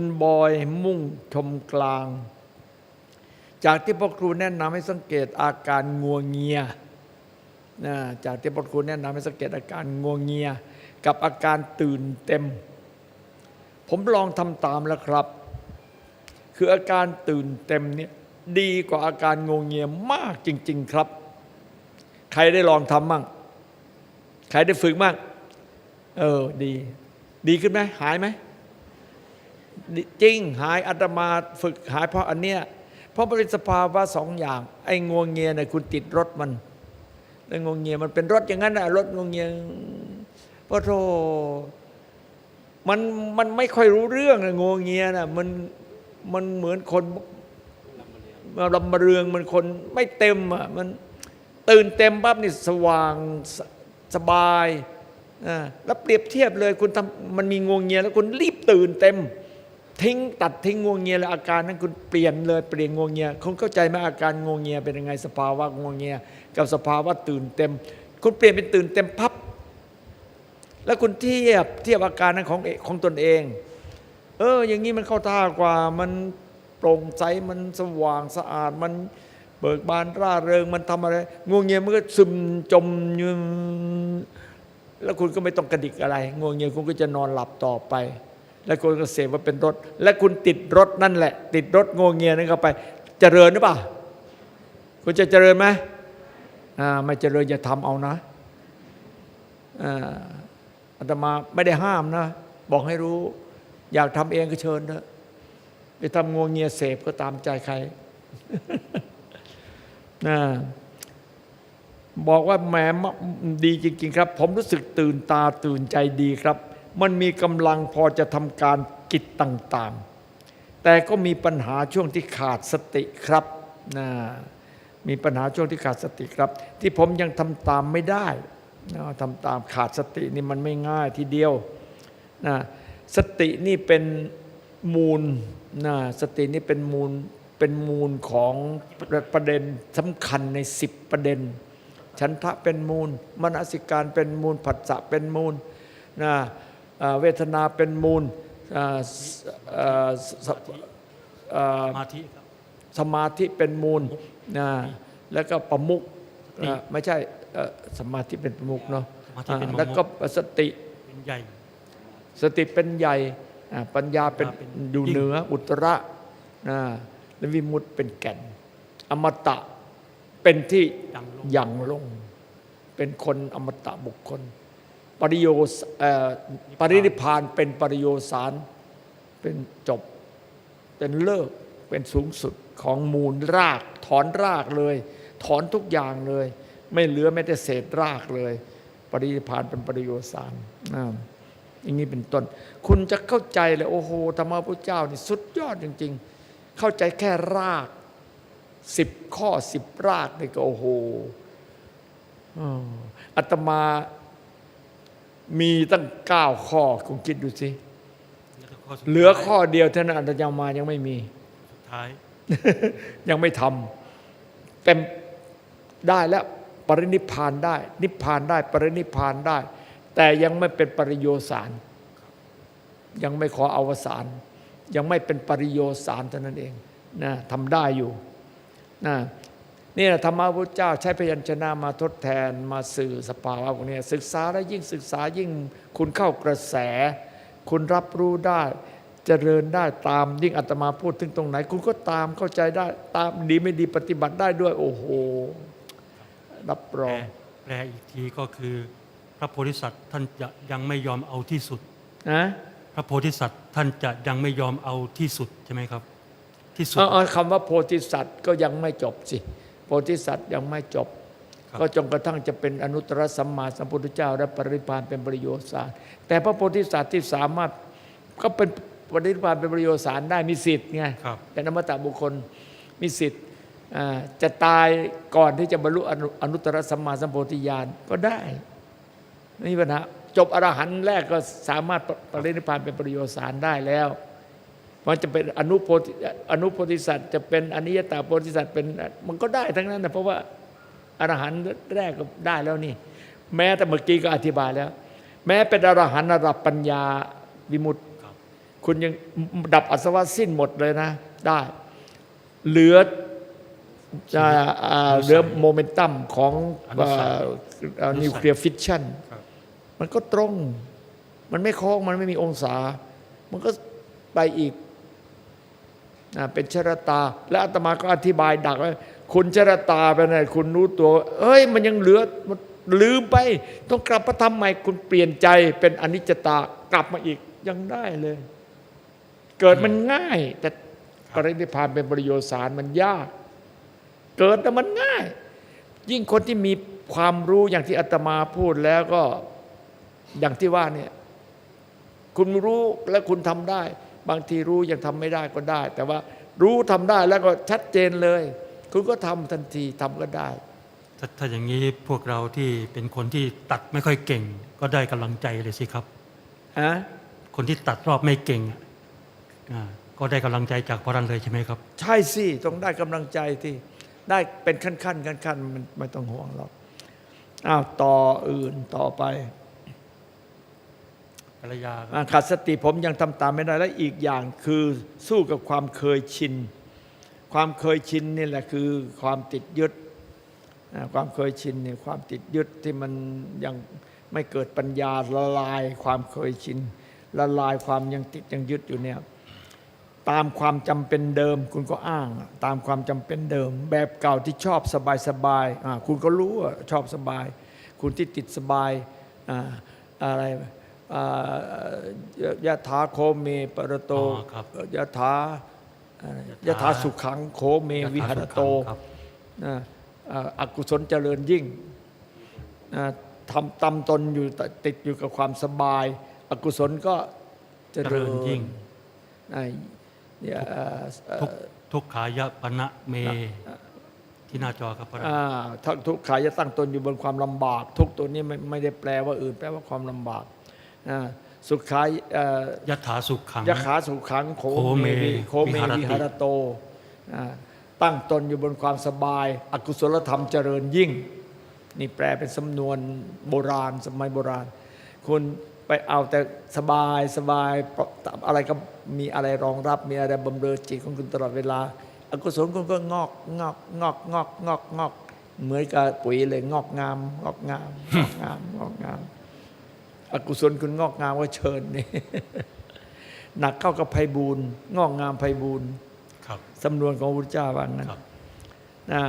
คุณบอยมุ่งชมกลาง จากที่พ่อครูแนะนำให้สังเกตอาการงัวเงียนะจากที่พ่อครูแนะนำให้สังเกตอาการงัวเงีย กับอาการตื่นเต็ม ผมลองทำตามแล้วครับ คืออาการตื่นเต็มเนี่ยดีกว่าอาการงวงเงียมากจริง ๆครับ ใครได้ลองทำมั่ง ใครได้ฝึกมั่ง เออดี ดีขึ้นไหมหายไหม จริงหายอาตมาฝึกหายเพราะอันเนี้ยเพราะมันเป็นสภาวะสองอย่าง ไอ้งวงเงียเนี่ยคุณติดรถมันแล้งวงเงียมันเป็นรถอย่างนั้นนะรถงวงเงียพระโทมันมันไม่ค่อยรู้เรื่องนะงวงเงียนะมันมันเหมือนคนมาลำเรืองมันคนไม่เต็มอะมันตื่นเต็มปั๊บนี่สว่างสสบายอ่าแล้วเปรียบเทียบเลยคุณทำมันมีงวงเงียแล้วคุณรีบตื่นเต็ม ทิ้งตัดทิ้งงวงเงียแล้วอาการนั้นคุณเปลี่ยนเลยเปลี่ยนงวงเงียคุณเข้าใจไหมอาการงวงเงียเป็นยังไงสภาวะงวงเงียกับสภาวะตื่นเต็ม คุณเปลี่ยนเป็นตื่นเต็มพับ แล้วคุณเทียบเทียบอาการนั้นของเอของตนเอง เออ อย่างนี้มันเข้าท่ากว่ามันโปร่งใสมันสว่างสะอาดมันเบิกบานร่าเริงมันทำอะไรงวงเงียมันก็ซึมจมยู่แล้วคุณก็ไม่ต้องกระดิกอะไรงวงเงียคุณก็จะนอนหลับต่อไป แล้วคุณก็เสพว่าเป็นรถและคุณติดรถนั่นแหละ ติดรถงวงเงียนั่นเข้าไป เจริญหรือเปล่า คุณจะเจริญไหมอ่าไม่เจริญอย่าทำเอานะอ่าอาตมาไม่ได้ห้ามนะ บอกให้รู้ อยากทำเองก็เชิญเถอะไปทำงวงเงียเสพก็ตามใจใครนะบอกว่าแหมดีจริง ๆ ครับ ผมรู้สึกตื่นตาตื่นใจดีครับ มันมีกำลังพอจะทำการกิจต่างๆ แต่ก็มีปัญหาช่วงที่ขาดสติครับนะมีปัญหาช่วงที่ขาดสติครับ ที่ผมยังทำตามไม่ได้นะทำตามขาดสตินี่มันไม่ง่ายทีเดียวนะสตินี่เป็นมูลนะสตินี่เป็นมูลเป็นมูลของประเด็นสำคัญในสิบประเด็น ฉันทะเป็นมูล มนสิการเป็นมูลผัสสะเป็นมูลนะอ่า เวทนาเป็นมูลอ่าสอ่าสอ่าสมาธิครับสมาธิเป็นมูลนะแล้วก็ประมุกนะไม่ใช่เอ่อสมาธิเป็นประมุกเนาะสมาธิเป็นอ่าประมุขแล้วก็สติเป็นใหญ่ สติเป็นใหญ่อ่าปัญญาเป็นปัญญาเป็นอยู่ยิ่งเหนืออุตระนะและวิมุตติเป็นแก่น อมตะเป็นที่ดังลงยังลง เป็นคนอมตะบุคคล ปริโยสเอ่อปรินิพานเป็นปริโยสารเป็นจบ เป็นเลิกเป็นสูงสุดของมูลราก ถอนรากเลย ถอนทุกอย่างเลย ไม่เหลือแม้แต่เศษรากเลย ปรินิพานเป็นปริโยสารอ่าอย่างนี้เป็นต้น คุณจะเข้าใจเลยโอ้โหธรรมะพุทธเจ้านี่สุดยอดจริง ๆ เข้าใจแค่รากสิบข้อสิบรากนี่ก็โอ้โหอ้าวอาตมา มีตั้งเก้าข้อคุณคิดดูสิแล้วก็ข้อสุดเหลือท้ายข้อเดียวเท่านั้นอาตมายังไม่มีสุดท้าย ยังไม่ทำเต็มได้แล้วปรินิพพานได้ นิพพานได้ปรินิพพานได้ แต่ยังไม่เป็นปริโยสาร ยังไม่ขออวสานยังไม่เป็นปริโยสารเท่านั้นเองนะทำได้อยู่นะ นี่แหละธรรมะพุทธเจ้าใช้พยัญชนะมาทดแทนมาสื่อสภาวะพวกนี้ศึกษาแล้วยิ่งศึกษายิ่งคุณเข้ากระแส คุณรับรู้ได้เจริญได้ตามยิ่งอาตมาพูดถึงตรงไหน คุณก็ตามเข้าใจได้ตามดีไม่ดีปฏิบัติได้ด้วย โอ้โห รับรแปลอง แปลอีกทีก็คือ พระโพธิสัตว์ท่านจะยังไม่ยอมเอาที่สุดนะพระโพธิสัตว์ท่านจะยังไม่ยอมเอาที่สุดใช่ไหมครับ ที่สุดเอาเอาคำว่าโพธิสัตว์ก็ยังไม่จบสิ โพธิสัตว์ยังไม่จบครับก็จนกระทั่งจะเป็นอนุตตรสัมมาสัมพุทธเจ้า และปรินิพพานเป็นประโยชน์สารแต่พระโพธิสัตว์ที่สามารถก็เป็นปรินิพพานเป็นประโยชน์สารได้มีสิทธิ์ไงครับเป็นอมตะบุคคลมีสิทธิ์อ่าจะตายก่อนที่จะบรรลุอนุอนุตตรสัมมาสัมโพธิญาณก็ได้ไม่มีปัญหาจบอรหันต์แรกก็สามารถปรินิพพานเป็นประโยชน์สารได้แล้ว มันจะเป็นอนุโพธิอนุโพธิสัตว์จะเป็นอนิยตาโพธิสัตว์เป็นมันก็ได้ทั้งนั้นนะเพราะว่าอรหันต์แรกก็ได้แล้วนี่ แม้แต่เมื่อกี้ก็อธิบายแล้ว แม้เป็นอรหันต์ระดับปัญญาวิมุตติครับคุณยังดับอาสวะสิ้นหมดเลยนะ ได้ เหลือจะอ่าเหลือโมเมนตัมของอนุสัยนิวเคลียร์ฟิชชันครับมันก็ตรง มันไม่โค้งมันไม่มีองศา มันก็ไปอีกนะ เป็นชรตา และอาตมาก็อธิบายดักว่าคุณชรตาไปไหนคุณรู้ตัว เอ้ย มันยังเหลือมันลืมไป ต้องกลับมาทำใหม่คุณเปลี่ยนใจเป็นอนิจจตากลับมาอีกยังได้เลย เกิดมันง่าย แต่ปรินิพานเป็นบริโยชน์สารมันยาก เกิดแต่มันง่าย ยิ่งคนที่มีความรู้อย่างที่อาตมาพูดแล้วก็อย่างที่ว่าเนี่ย คุณรู้และคุณทำได้ บางทีรู้ยังทำไม่ได้ก็ได้ แต่ว่ารู้ทำได้แล้วก็ชัดเจนเลย คุณก็ทำทันทีทำก็ได้ถ้าถ้าอย่างนี้พวกเราที่เป็นคนที่ตัดไม่ค่อยเก่ง ก็ได้กำลังใจเลยสิครับอะคนที่ตัดรอบไม่เก่งอะอ่าก็ได้กำลังใจจากพระรันเลยใช่ไหมครับ ใช่สิต้องได้กำลังใจที่ได้เป็นขั้นขั้นขั้นขั้นๆมันไม่ต้องห่วงหรอกอ้าวต่ออื่นต่อไป ภรรยาครับขาดสติผมยังทำตามไม่ได้และอีกอย่างคือสู้กับความเคยชิน ความเคยชินนี่แหละคือความติดยึดความเคยชินนี่ความติดยึดที่มันยังไม่เกิดปัญญาละลาย ความเคยชินละลายความยังติดยังยึดอยู่เนี่ยตามความจำเป็นเดิม คุณก็อ้าง ตามความจำเป็นเดิม แบบเก่าที่ชอบสบายสบายๆคุณก็รู้ว่าชอบสบาย คุณที่ติดสบายออะไร ยะถาโคเมปรโตอ๋อครับยะถาอะไรยะถาสุขังโคเมวิหารโตครับนะอ่าอกุศลเจริญยิ่งนะทำตำตนอยู่ติดอยู่กับความสบาย อกุศลก็เจเจริริญญยิ่งนะเนี่ยเอ่อเอ่อทุกทุกขายะปณะเมที่หน้าจอครับพระรันอ่าทั้งทุกขายจะตั้งตนอยู่บนความลำบาก ทุกตัวนี้ไม่ไม่ได้แปลว่าอื่น แปลว่าความลำบากอ่า สุขายเอ่อยถาสุขขังยะขาสุขังโคโคเมวิโคเมวิหารติวิหารโตอ่าตั้งตนอยู่บนความสบาย อกุศลธรรมเจริญยิ่ง นี่แปลเป็นสำนวนโบราณสมัยโบราณ คุณไปเอาแต่สบายสบายอะไรก็มีอะไรรองรับ มีอะไรบำเรอจิตของคุณตลอดเวลา อกุศลคุณก็งอกงอกงอกงอกงอกงอกเหมือนกับปุ๋ยเลยงอกงามงอกงามงอกงามงอกงามอกุ ศลคุณงอกงามก็เชิญนี่หนักเข้ากับไพบูลย์งอกงามไพบูลย์ครับสำนวนของพระพุทธเจ้าว่างั้นครับนะ